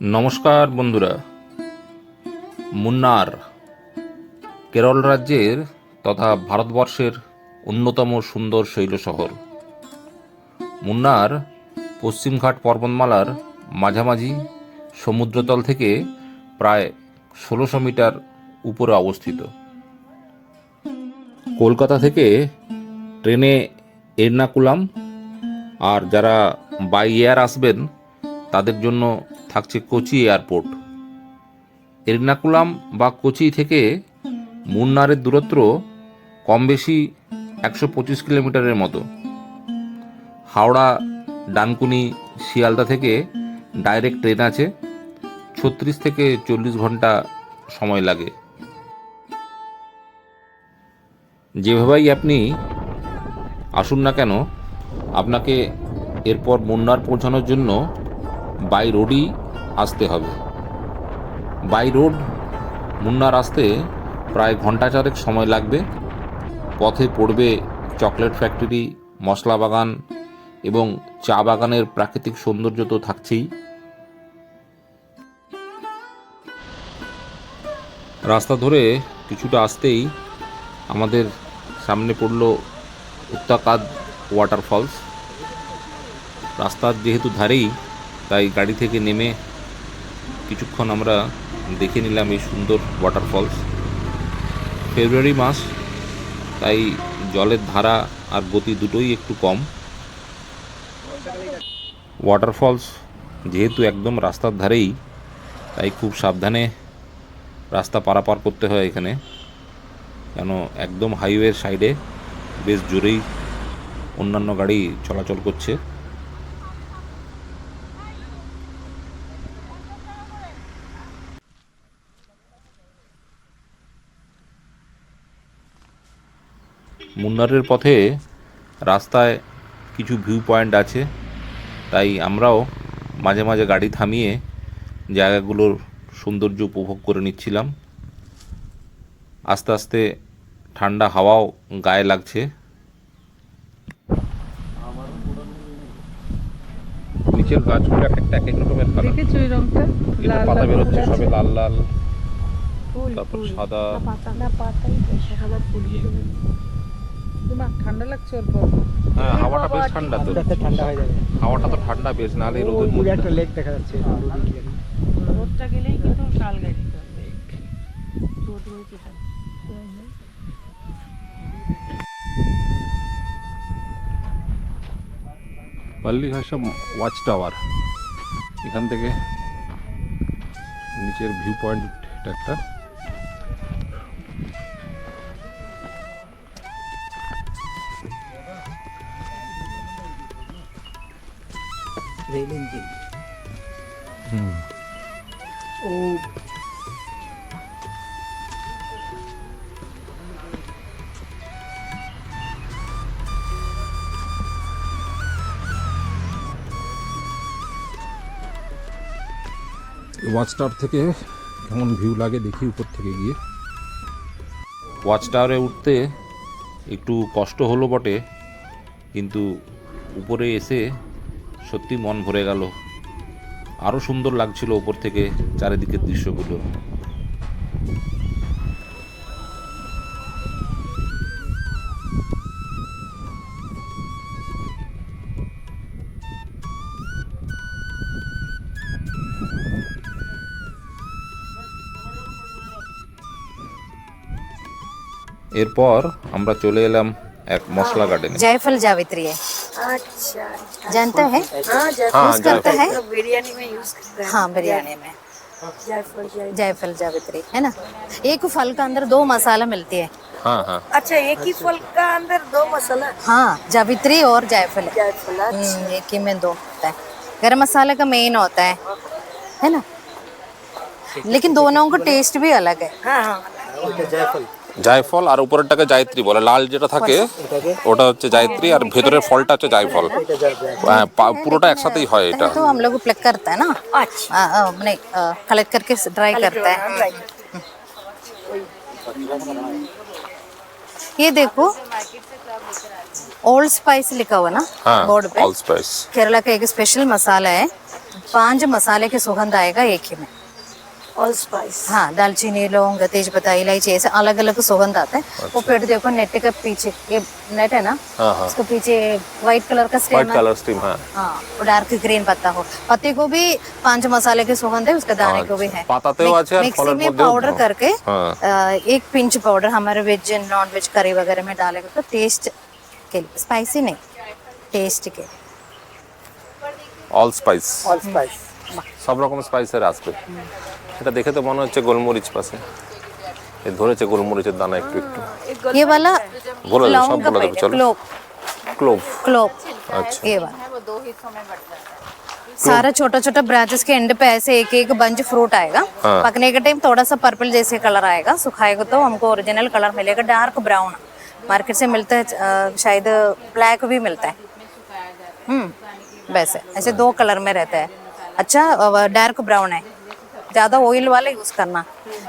নমস্কার বন্ধুরা। মুন্নার কেরল রাজ্যের তথা ভারতবর্ষের অন্যতম সুন্দর শৈল শহর মুন্নার পশ্চিমঘাট পর্বতমালার মাঝামাঝি সমুদ্রতল থেকে প্রায় ষোলোশো মিটার উপরে অবস্থিত। কলকাতা থেকে ট্রেনে এর্নাকুলাম। আর যারা বাই এয়ার আসবেন তাদের জন্য থাকছে কোচি এয়ারপোর্ট। এর্নাকুলাম বা কোচি থেকে মুন্নারের দূরত্ব কম বেশি একশো পঁচিশ কিলোমিটারের মতো। হাওড়া, ডানকুনি, শিয়ালদা থেকে ডাইরেক্ট ট্রেন আছে, ছত্রিশ থেকে চল্লিশ ঘণ্টা সময় লাগে। যেভাবেই আপনি আসুন না কেন, আপনাকে এরপর মুন্নার পৌঁছানোর জন্য বাই রোডই আসতে হবে। বাই রোড মুন্নার আসতে প্রায় ঘণ্টা চারেক সময় লাগবে। পথে পড়বে চকলেট ফ্যাক্টরি, মশলা বাগান এবং চা বাগানের প্রাকৃতিক সৌন্দর্য তো থাকছেই। রাস্তা ধরে কিছুটা আসতেই আমাদের সামনে পড়ল উত্তাকাদ ওয়াটারফলস। রাস্তার যেহেতু ধারেই তাই গাড়ি থেকে নেমে কিছুক্ষণ আমরা দেখে নিলাম এই সুন্দর ওয়াটারফলস ফেব্রুয়ারি মাস, তাই জলের ধারা আর গতি দুটোই একটু কম। ওয়াটারফলস যেহেতু একদম রাস্তার ধারেই, তাই খুব সাবধানে রাস্তা পারাপার করতে হয় এখানে। কেন একদম হাইওয়ের সাইডে বেশ জোরেই অন্যান্য গাড়ি চলাচল করছে। মুন্নারের পথে রাস্তায় কিছু ভিউ পয়েন্ট আছে। তাই আমরাও মাঝে মাঝে গাড়ি থামিয়ে জায়গাগুলোর সৌন্দর্য উপভোগ করে নিচ্ছিলাম। আস্তে আস্তে ঠান্ডা হাওয়াও গায়ে লাগছে। নিচের গাছগুলো এক একটা এক এক রকমের কালার দেখেছ এই রংটা? লাল পাতা লাল বেরোচ্ছে সবে লাল লাল। তারপর সাদা। পাতা না পাতাই। সাদা ফুল। তোমার ঠান্ডা লাগছে অল্প হ্যাঁ হাওয়াটা বেশ ঠান্ডা তো। ঠান্ডা হয়ে যাবে। হাওয়াটা তো ঠান্ডা বেশ এই রোদের মধ্যে একটা লেক দেখা যাচ্ছে। দিয়ে। রোদটা গেলেই কিন্তু শাল গাড়ি রোদ রয়েছে তাই। পাল্লি ঘাসা ওয়াচ টাওয়ার এখান থেকে নিচের ভিউ পয়েন্ট একটা। রেল ইঞ্জিন ও। ওয়াচ টাওয়ার থেকে কেমন ভিউ লাগে দেখি উপর থেকে গিয়ে। ওয়াচ টাওয়ারে উঠতে একটু কষ্ট হলো বটে কিন্তু উপরে এসে সত্যি মন ভরে গেল। আরও সুন্দর লাগছিল ওপর থেকে চারিদিকের দৃশ্যগুলো। এরপর আমরা চলে এলাম এক মশলা গার্ডেনে জয়ফল জাবিত্রিয়ে अच्छा, अच्छा जानता है? हाँ, यूज़ करता मतलब हाँ, है। बिरयानी में यूज़ करता है। हाँ बिरयानी में। जायफल। जावित्री है ना? एक फल का अंदर दो मसाला मिलती है। हाँ, हाँ। अच्छा एक ही फल का अंदर दो मसाला? हाँ जावित्री और जायफल। जायफल हम्म, अच्छा। एक ही में दो होता है। गरम मसाला का मेन होता है। है ना? लेकिन दोनों का टेस्ट भी अलग है। हाँ, हाँ। जायफल। জায়ফল জায়ফল আর উপরেরটাকে জায়ত্রী বলে লাল যেটা থাকে এটাকে ওটা হচ্ছে জায়ত্রী আর ভেতরের ফলটা হচ্ছে জায়ফল এটা জায়ফল হ্যাঁ, পা- পুরোটা একসাথেই হয় এটা तो हम लोग प्लग करता है ना अच्छा आ, आ, नहीं कलेक्ट करके ड्राई करता है right. ये देखो ओल्ड स्पाइस लिखा हुआ ना हाँ बोर्ड पे ऑल स्पाइस केरला का एक स्पेशल मसाला है पांच मसाले के सुगंध आएगा एक ही में ऑल स्पाइस हाँ दालचीनी लौंग तेज पत्ता इलायची ऐसे अलग अलग सुगंध आता है वो पेड़ देखो नेट के पीछे ये नेट है ना हाँ हाँ उसके पीछे व्हाइट कलर का व्हाइट स्टेम है कलर स्टीम हाँ हाँ वो डार्क ग्रीन पत्ता हो पत्ते को भी पांच मसाले के सुगंध है उसके दाने को भी है পাতাতেও আছে আর मिक्सी ফলের में মধ্যেও पाउडर करके हाँ अ, एक पिंच पाउडर हमारे वेज नॉन वेज करी वगैरह में डालेगा तो टेस्ट के लिए स्पाइसी नहीं टेस्ट के অল স্পাইস All spice. সব রকম স্পাইসের আসবে এটা দেখে তো মনে হচ্ছে গোলমরিচ পাশে এ ধরেছে গোলমরিচের দানা একটু একটু ये वाला बोलो दो, सब लौंग का बोलो दो, पेड़ है, चलो। क्लोव ক্লোভ क्लोव अच्छा ये वाला सारा छोटा छोटा ब्रांचेस के एंड पे ऐसे एक एक बंच फ्रूट आएगा हाँ। पकने के टाइम थोड़ा सा पर्पल जैसे कलर आएगा सुखाएगा तो हमको ओरिजिनल कलर मिलेगा डार्क ब्राउन मार्केट से मिलता है अ, शायद ब्लैक भी मिलता है हम्म वैसे ऐसे दो कलर में रहता है अच्छा डार्क ब्राउन है ज़्यादा ऑयल वाला यूज़ करना।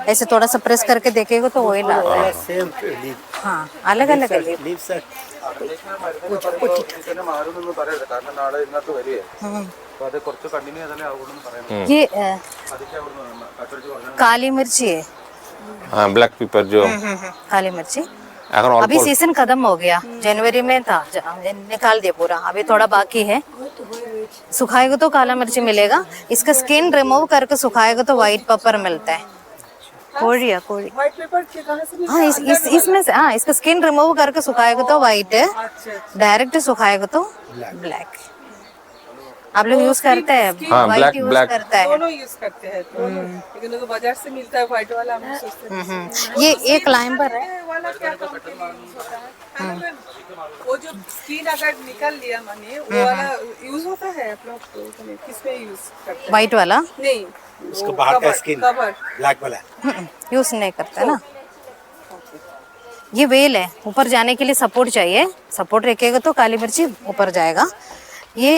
ऐसे थोड़ा सा प्रेस करके देखेगा तो ऑयल आता हाँ, है हाँ अलग अलग ये काली मिर्ची है। ब्लैक पेपर जो काली मिर्ची अगर अभी सीज़न खत्म हो गया। जनवरी में था निकाल दिया पूरा। अभी थोड़ा बाकी है। सुखाएगा तो काला मिर्ची मिलेगा। इसका स्किन रिमूव करके सुखाएगा तो व्हाइट पेपर मिलता है। कोरिया कोरिया हाँ इस, इस इसमें से हाँ इसका स्किन रिमूव करके सुखाएगा तो व्हाइट है। डायरेक्ट सुखाएगा तो ब्लैक आप लोग यूज़ करते हैं? हाँ, व्हाइट black- यूज़ करता है? दोनों यूज़ करते हैं लेकिन वो तो बाज़ार से मिलता है व्हाइट वाला हम सोचते हैं। हम्म, ये ये क्लाइंबर है। वाला क्या कंपनी यूज़ होता है? वो जो स्किन अगर निकल लिया मैंने वो वाला यूज़ होता है आप लोग को? किसमें यूज़ करते हैं? व्हाइट वाला? नहीं उसका बाहर का स्किन black वाला। यूज़ नहीं करता ना? ये वेल है ऊपर जाने के लिए सपोर्ट चाहिए। सपोर्ट रखेगा तो काली मिर्ची ऊपर जाएगा। ये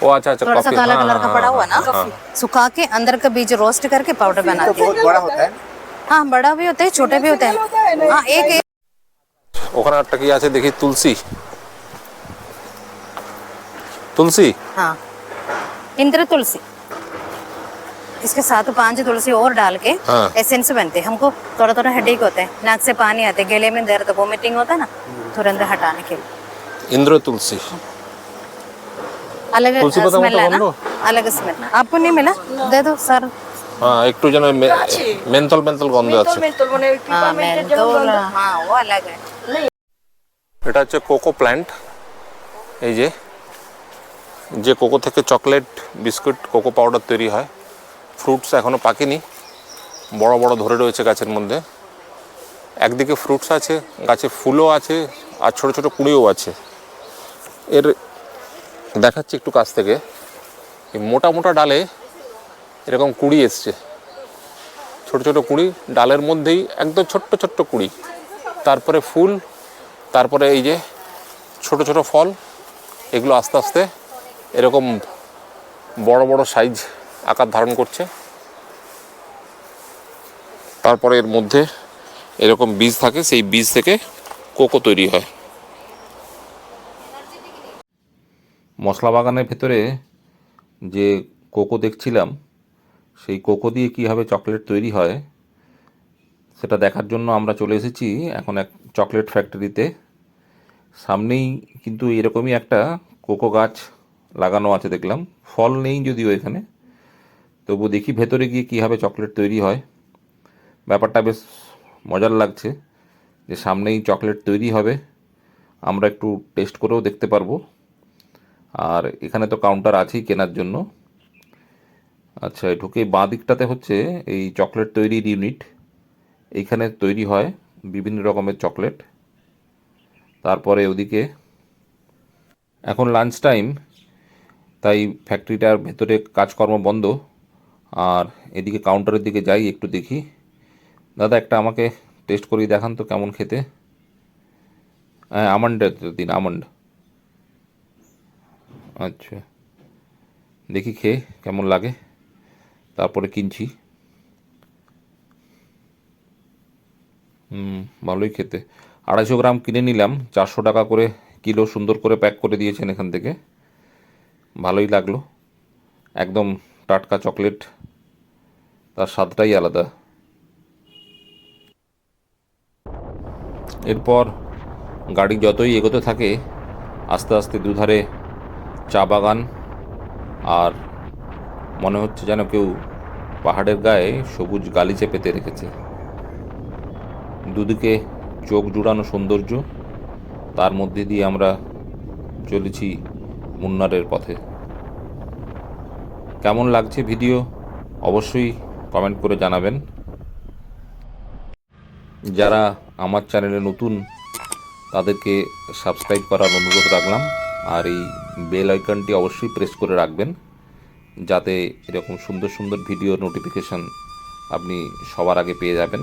ও আচ্ছা আচ্ছা थोड़ा सा কফি काला হ্যাঁ कलर का হ্যাঁ, पड़ा हुआ হ্যাঁ, ना হ্যাঁ। सुखा के अंदर का बीज रोस्ट करके पाउडर बना तो दिया बहुत बड़ा होता है हाँ बड़ा भी होता है छोटे भी होते हैं हाँ एक एक ওখানে একটা কি আছে দেখি তুলসী তুলসী हाँ इंद्र तुलसी इसके साथ पांच तुलसी और डाल के हाँ। एसेंस बनते हैं हमको थोड़ा थोड़ा हेडेक होता है नाक से पानी आते है गले में दर्द वोमिटिंग होता है ना तुरंत हटाने के लिए ইন্দ্র তুলসী अलग तुलसी पत्ता स्मेल मोटा है ना बंदो? अलग स्मेल आपको नहीं मिला दे दो सर হ্যাঁ একটু যেন মে- মেন্থল মেন্থল গন্ধ আছে मेंटल मैंने हाँ मेंथोल हाँ वो अलग है এটা হচ্ছে কোকো প্ল্যান্ট এই যে যে কোকো থেকে চকলেট বিস্কুট কোকো পাউডার তৈরি হয় ফ্রুটস এখনও পাকেনি বড় বড় ধরে রয়েছে গাছের মধ্যে একদিকে ফ্রুটস আছে গাছে ফুলও আছে আর ছোট ছোট কুড়িও আছে এর দেখাচ্ছি একটু কাছ থেকে। এই মোটা মোটা ডালে এরকম কুড়ি এসছে। ছোট ছোট কুড়ি, ডালের মধ্যেই একদম ছোট্ট ছোট্ট কুড়ি। তারপরে ফুল, তারপরে এই যে ছোট ছোট ফল, এগুলো আস্তে আস্তে এরকম বড় বড় সাইজ আকার ধারণ করছে। তারপরে এর মধ্যে এরকম বীজ থাকে, সেই বীজ থেকে কোকো তৈরি হয়। মশলা বাগানের ভেতরে যে কোকো দেখছিলাম, সেই কোকো দিয়ে কীভাবে চকলেট তৈরি হয় সেটা দেখার জন্য আমরা চলে এসেছি এখন এক চকলেট ফ্যাক্টরিতে। সামনেই কিন্তু এরকমই একটা কোকো গাছ লাগানো আছে দেখলাম। ফল নেই যদিও এখানে, তবু দেখি ভেতরে গিয়ে কীভাবে চকলেট তৈরি হয়। ব্যাপারটা বেশ মজার লাগছে যে সামনেই চকলেট তৈরি হবে, আমরা একটু টেস্ট করেও দেখতে পারব। আর এখানে তো কাউন্টার আছেই কেনার জন্য। আচ্ছা ঢুকে বাঁ দিকটাতে হচ্ছে এই চকলেট তৈরির ইউনিট এইখানে তৈরি হয় বিভিন্ন রকমের চকলেট তারপরে ওদিকে এখন লাঞ্চ টাইম তাই ফ্যাক্টরিটার ভেতরে কাজকর্ম বন্ধ। আর এদিকে কাউন্টারের দিকে যাই একটু দেখি। দাদা, একটা আমাকে টেস্ট করিয়ে দেখান তো কেমন খেতে। হ্যাঁ আমন্ডের দিন আমন্ড আচ্ছা। দেখি খেয়ে কেমন লাগে। তারপরে কিনছি। হুম, ভালোই খেতে। আড়াইশো গ্রাম কিনে নিলাম। চারশো টাকা করে কিলো সুন্দর করে প্যাক করে দিয়েছেন এখান থেকে। ভালোই লাগল। একদম টাটকা চকলেট। তার স্বাদটাই আলাদা। এরপর গাড়ি যতই এগোতে থাকে, আস্তে আস্তে দুধারে চা বাগান আর মনে হচ্ছে যেন কেউ পাহাড়ের গায়ে সবুজ গালিচে পেতে রেখেছে। দুদিকে চোখ জুড়ানো সৌন্দর্য, তার মধ্যে দিয়ে আমরা চলেছি মুন্নারের পথে। কেমন লাগছে ভিডিও? অবশ্যই কমেন্ট করে জানাবেন। যারা আমার চ্যানেলে নতুন, তাদেরকে সাবস্ক্রাইব করার অনুরোধ রাখলাম। আর এই বেল আইকনটি অবশ্যই প্রেস করে রাখবেন, যাতে এরকম সুন্দর সুন্দর ভিডিও নোটিফিকেশান আপনি সবার আগে পেয়ে যাবেন।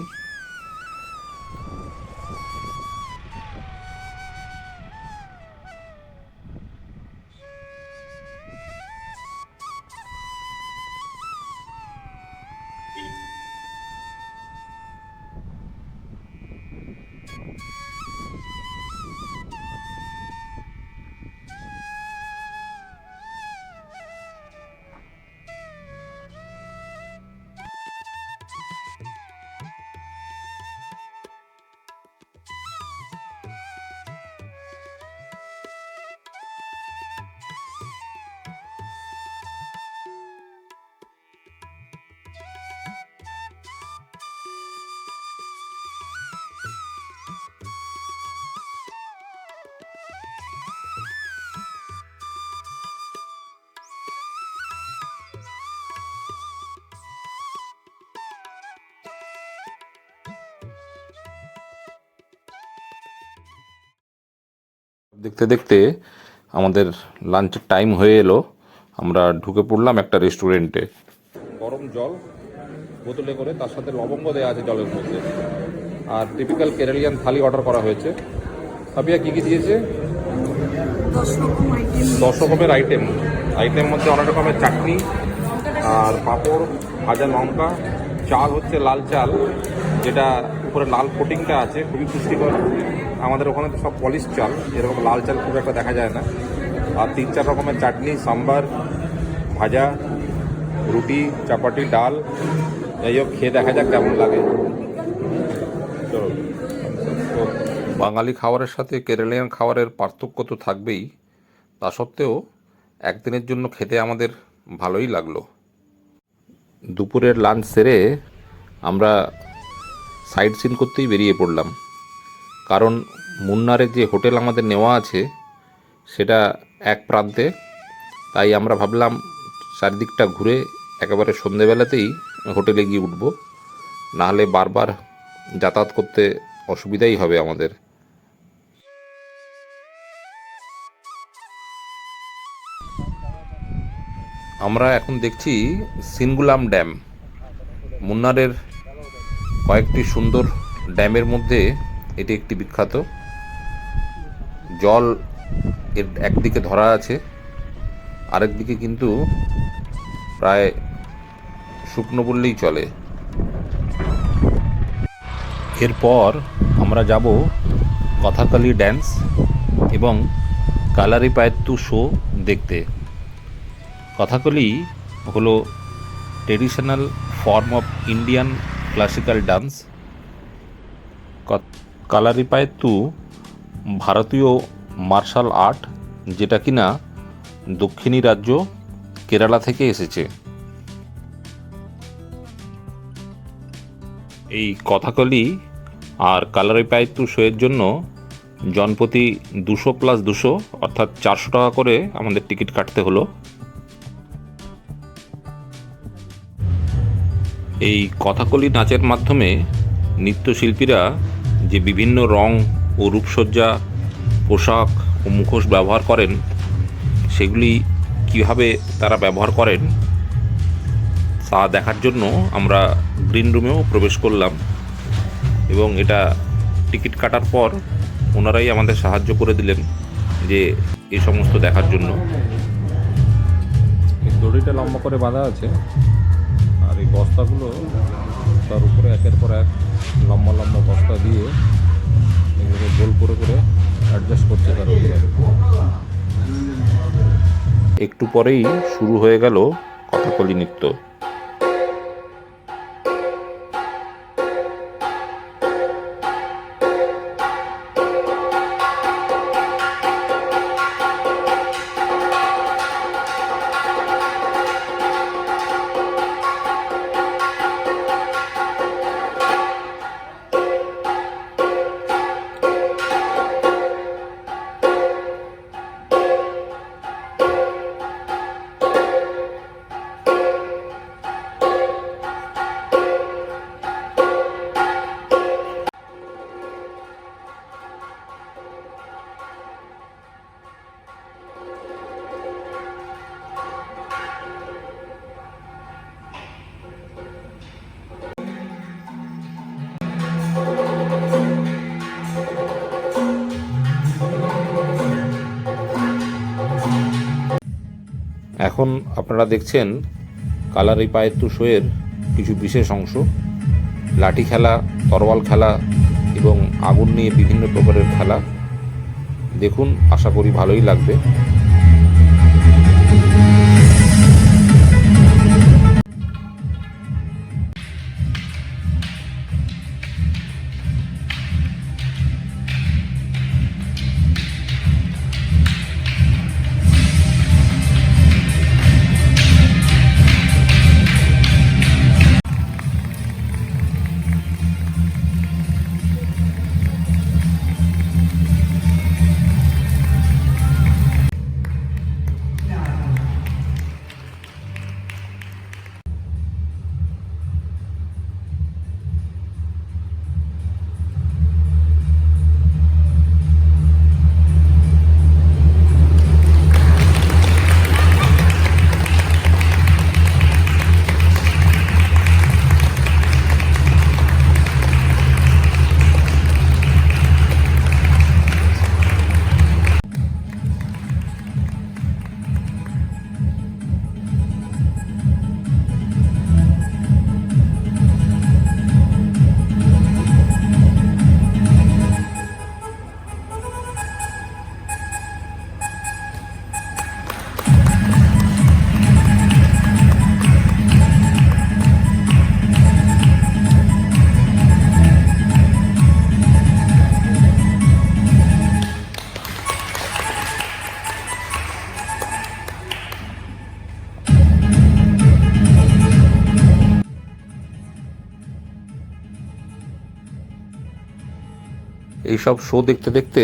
দেখতে দেখতে আমাদের লাঞ্চের টাইম হয়ে এলো। আমরা ঢুকে পড়লাম একটা রেস্টুরেন্টে গরম জল বোতলে করে তার সাথে লবঙ্গ দেওয়া আছে জলের মধ্যে। আর টিপিক্যাল কেরালিয়ান থালি অর্ডার করা হয়েছে। সাবিয়া কী কী দিয়েছে? দশ রকমের আইটেম আইটেম মধ্যে অনেক রকমের চাটনি আর পাঁপড় ভাজা লঙ্কা চাল হচ্ছে লাল চাল যেটা উপরে লাল কোটিংটা আছে, খুবই পুষ্টিকর। আমাদের ওখানে তো সব পলিশ চাল এরকম লাল চাল খুব একটা দেখা যায় না। আর তিন চার রকমের চাটনি, সাম্বার, ভাজা, রুটি, চাপাটি, ডাল, যাই হোক, খেয়ে দেখা যাক কেমন লাগে। তো বাঙালি খাবারের সাথে কেরালিয়ান খাবারের পার্থক্য তো থাকবেই। তা সত্ত্বেও একদিনের জন্য খেতে আমাদের ভালোই লাগল। দুপুরের লাঞ্চ সেরে আমরা সাইট সিন করতেই বেরিয়ে পড়লাম। কারণ মুন্নারে যে হোটেল আমাদের নেওয়া আছে, সেটা এক প্রান্তে। তাই আমরা ভাবলাম চারিদিকটা ঘুরে একেবারে সন্ধেবেলাতেই হোটেলে গিয়ে উঠব। নাহলে বারবার যাতায়াত করতে অসুবিধাই হবে আমাদের। আমরা এখন দেখছি সিনগুলাম ড্যাম, মুন্নারের কয়েকটি সুন্দর ড্যামের মধ্যে এটি একটি বিখ্যাত। জল এর একদিকে ধরা আছে, আরেকদিকে কিন্তু প্রায় শুকনো বললেই চলে। এরপর আমরা যাব কথাকালি ড্যান্স এবং কালারি পায়ত্তু শো দেখতে। কথাকলি হলো traditional form of Indian classical dance Kalaripayattu ভারতীয় মার্শাল আর্ট যেটা কিনা দক্ষিণী রাজ্য কেরালা থেকে এসেছে। এই কথাকলি আর কালারিপায়ত্তু শোয়ের জন্য জনপ্রতি দুশো প্লাস দুশো, অর্থাৎ চারশো টাকা করে আমাদের টিকিট কাটতে হলো। এই কথাকলি নাচের মাধ্যমে নৃত্যশিল্পীরা যে বিভিন্ন রং ও রূপসজ্জা, পোশাক ও মুখোশ ব্যবহার করেন, সেগুলি কীভাবে তারা ব্যবহার করেন, তা দেখার জন্য আমরা গ্রিন রুমেও প্রবেশ করলাম এবং এটা টিকিট কাটার পর ওনারাই আমাদের সাহায্য করে দিলেন যে এই সমস্ত দেখার জন্য। দড়িটা লম্বা করে বাঁধা আছে। বস্তাগুলো তার উপরে একের পর এক লম্বা লম্বা বস্তা দিয়ে এগুলোকে গোল করে করে অ্যাডজাস্ট করছে তার উপরে। একটু পরেই শুরু হয়ে গেল কথাকলি নৃত্য। এখন আপনারা দেখছেন কালারি পায়েত্তু শোয়ের কিছু বিশেষ অংশ। লাঠি খেলা তরওয়াল খেলা এবং আগুন নিয়ে বিভিন্ন প্রকারের খেলা। দেখুন, আশা করি ভালোই লাগবে। এইসব শো দেখতে দেখতে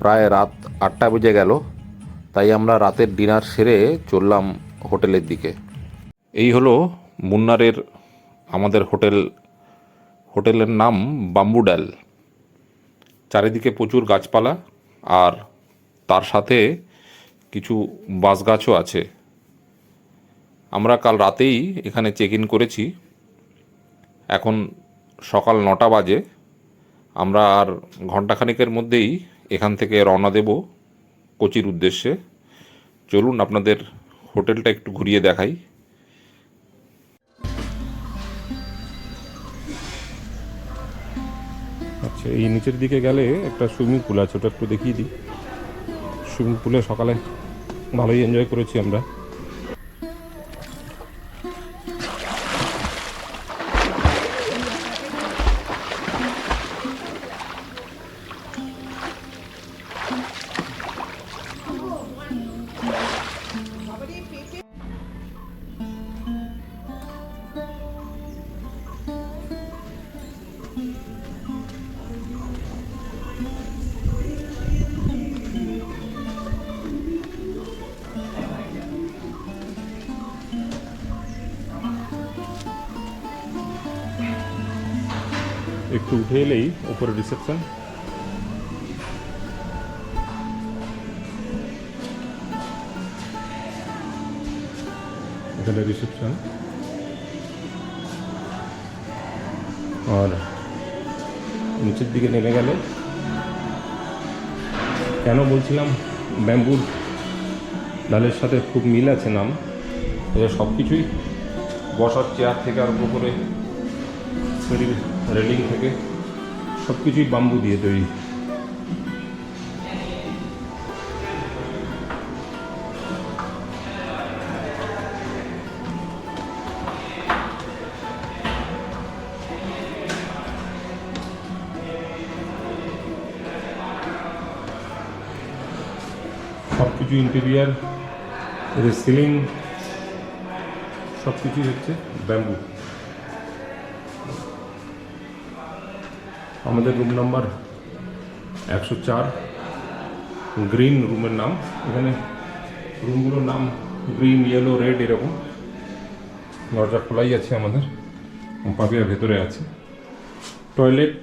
প্রায় রাত আটটা বেজে গেল। তাই আমরা রাতের ডিনার সেরে চললাম হোটেলের দিকে। এই হলো মুন্নারের আমাদের হোটেল। হোটেলের নাম বাম্বু বাম্বুডাল চারিদিকে প্রচুর গাছপালা আর তার সাথে কিছু বাঁশ গাছও আছে। আমরা কাল রাতেই এখানে চেক ইন করেছি। এখন সকাল নটা বাজে। আমরা আর ঘন্টাখানেকের মধ্যেই এখান থেকে রওনা দেব কোচির উদ্দেশ্যে। চলুন আপনাদের হোটেলটা একটু ঘুরিয়ে দেখাই। আচ্ছা এই নিচের দিকে গেলে একটা সুইমিং পুল আছে, ওটা একটু দেখিয়ে দিই। সুইমিং পুলে সকালে ভালোই এনজয় করেছি আমরা। রিসেপশন এখানে রিসেপশন আর নিচের দিকে নেমে গেলে কেন বলছিলাম ব্যাম্বুর ডালের সাথে খুব মিল আছে নাম? সব কিছুই বসার চেয়ার থেকে আরম্ভ করে রেলিং থেকে। সব কিছুই বাম্বু দিয়ে তৈরি। সব ইন্টেরিয়ার সিলিং সব কিছুই হচ্ছে ব্যাম্বু আমাদের রুম নাম্বার একশো চার গ্রিন রুমের নাম। এখানে রুমগুলোর নাম গ্রিন ইয়েলো রেড এরকম। দরজা খোলাই আছে আমাদের। পাপিয়া ভেতরে আছে। টয়লেট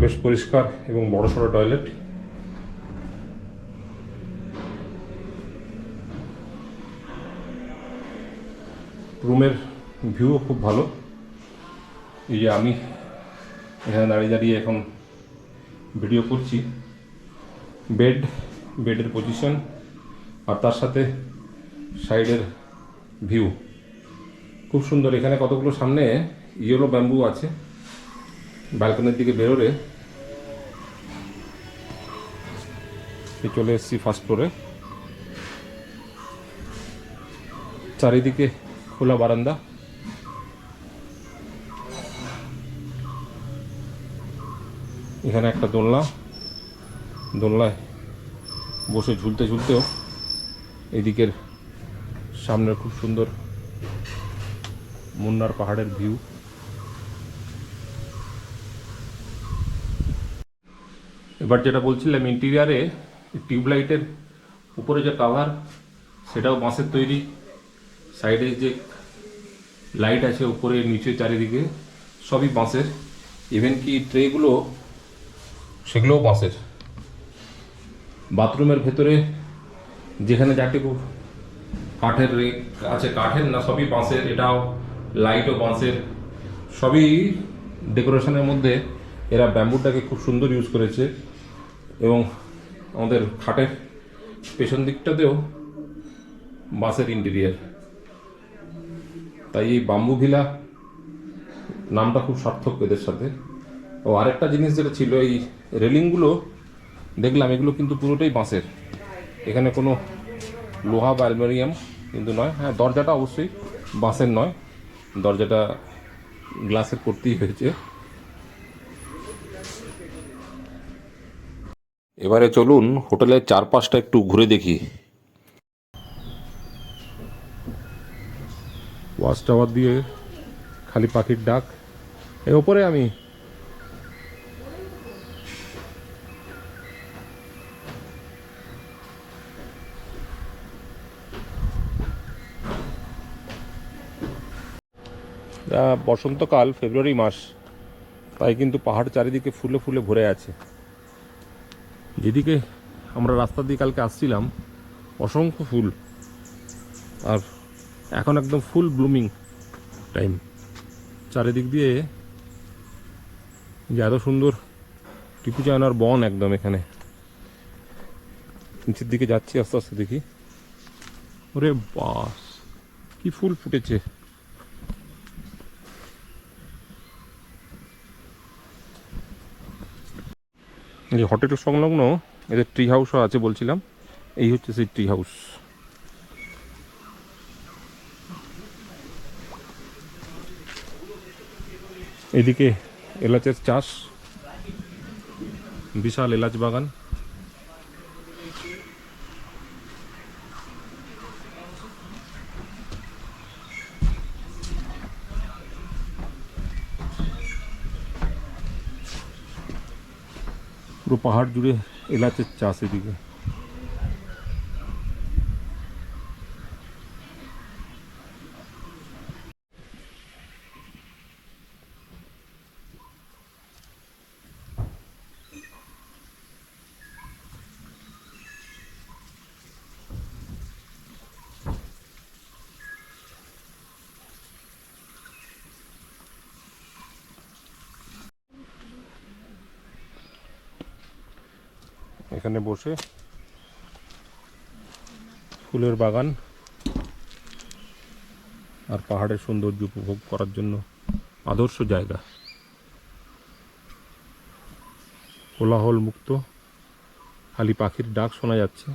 বেশ পরিষ্কার এবং বড় সড়ো টয়লেট রুমের ভিউও খুব ভালো। এই যে আমি এখানে দাঁড়িয়ে দাঁড়িয়ে এখন ভিডিও করছি। বেড বেডের পজিশন আর তার সাথে সাইডের ভিউ খুব সুন্দর, এখানে কতগুলো সামনে ইয়েলো ব্যাম্বু আছে। ব্যালকনির দিকে বেরোলে চলে এসেছি ফার্স্ট ফ্লোরে চারিদিকে খোলা বারান্দা। এখানে একটা দোলনা। দোলনায় বসে ঝুলতে ঝুলতেও এদিকের সামনের খুব সুন্দর মুন্নার পাহাড়ের ভিউ এবার যেটা বলছিলাম ইন্টিরিয়ারে টিউবলাইটের উপরে যে কাভার সেটাও বাঁশের তৈরি। সাইডে যে লাইট আছে উপরে, নিচে চারিদিকে, সবই বাঁশের। ইভেন কি ট্রেগুলো সেগুলোও বাঁশের বাথরুমের ভেতরে যেখানে যাটুকু কাঠের আছে, কাঠের না, সবই বাঁশের এটাও লাইটও বাঁশের সবই ডেকোরেশনের মধ্যে এরা ব্যাম্বুটাকে খুব সুন্দর ইউজ করেছে এবং আমাদের খাটের পেছন দিকটাতেও বাঁশের ইন্টেরিয়ার তাই এই বাম্বু ভিলা নামটা খুব সার্থক এদের সাথে। ও আরেকটা জিনিস যেটা ছিল, এই রেলিংগুলো, দেখলাম এগুলো কিন্তু পুরোটাই বাঁশের। এখানে কোনো লোহা বা অ্যালুমিনিয়াম কিন্তু নয়। হ্যাঁ দরজাটা অবশ্যই বাঁশের নয়। দরজাটা গ্লাসের করতেই হয়েছে। এবারে চলুন হোটেলের চারপাশটা একটু ঘুরে দেখি। ওয়াচ টাওয়ার দিয়ে খালি পাখির ডাক। এর ওপরে আমি বসন্তকাল, ফেব্রুয়ারি মাস, তাই কিন্তু পাহাড় চারিদিকে ফুলে ফুলে ভরে আছে। যেদিকে আমরা রাস্তা দিয়ে কালকে আসছিলাম, অসংখ্য ফুল, আর এখন একদম ফুল ব্লুমিং টাইম। চারিদিক দিয়ে যে এত সুন্দর টিপু চায়নার বন একদম এখানে। নিচের দিকে যাচ্ছি আস্তে আস্তে দেখি। ওরে বাস, কি ফুল ফুটেছে। এই হোটেল সংলগ্ন এদের ট্রি হাউসও আছে বলছিলাম। এই হচ্ছে সেই ট্রি হাউস এদিকে এলাচের চাষ, বিশাল এলাচ বাগান। পাহাড় জুড়ে এলাচের চাষ এদিকে। এখানে বসে ফুলের বাগান আর পাহাড়ের সৌন্দর্য উপভোগ করার জন্য আদর্শ জায়গা। কোলাহল মুক্ত, খালি পাখির ডাক শোনা যাচ্ছে।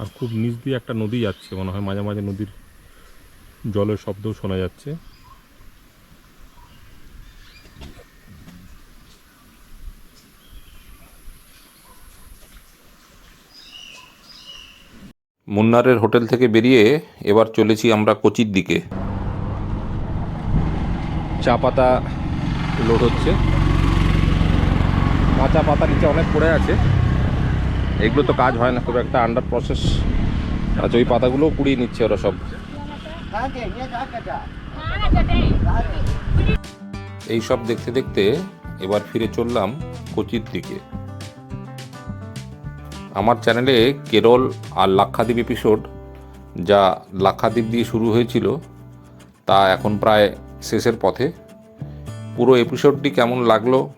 আর খুব নিচ দিয়ে একটা নদী যাচ্ছে, মনে হয় মাঝে মাঝে নদীর জলের শব্দও শোনা যাচ্ছে। মুন্নারের হোটেল থেকে বেরিয়ে এবার চলেছি আমরা কোচির দিকে। চা পাতা লোড হচ্ছে। কাঁচা পাতা নিচে অনেক পড়ে আছে। এগুলো তো কাজ হয় না খুব একটা আন্ডার প্রসেস আচ্ছা ওই পাতাগুলোও পুড়িয়ে নিচ্ছে ওরা সব। এই সব দেখতে দেখতে এবার ফিরে চললাম কোচির দিকে। আমার চ্যানেলে কেরল আর লাক্ষাদ্বীপ এপিসোড যা লাক্ষাদ্বীপ দিয়ে শুরু হয়েছিল, তা এখন প্রায় শেষের পথে। পুরো এপিসোডটি কেমন লাগল,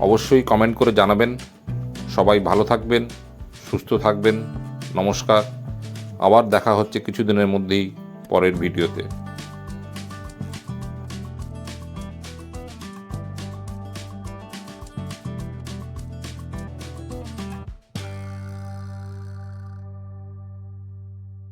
অবশ্যই কমেন্ট করে জানাবেন। সবাই ভালো থাকবেন, সুস্থ থাকবেন, নমস্কার। আবার দেখা হচ্ছে কিছুদিনের মধ্যেই পরের ভিডিওতে।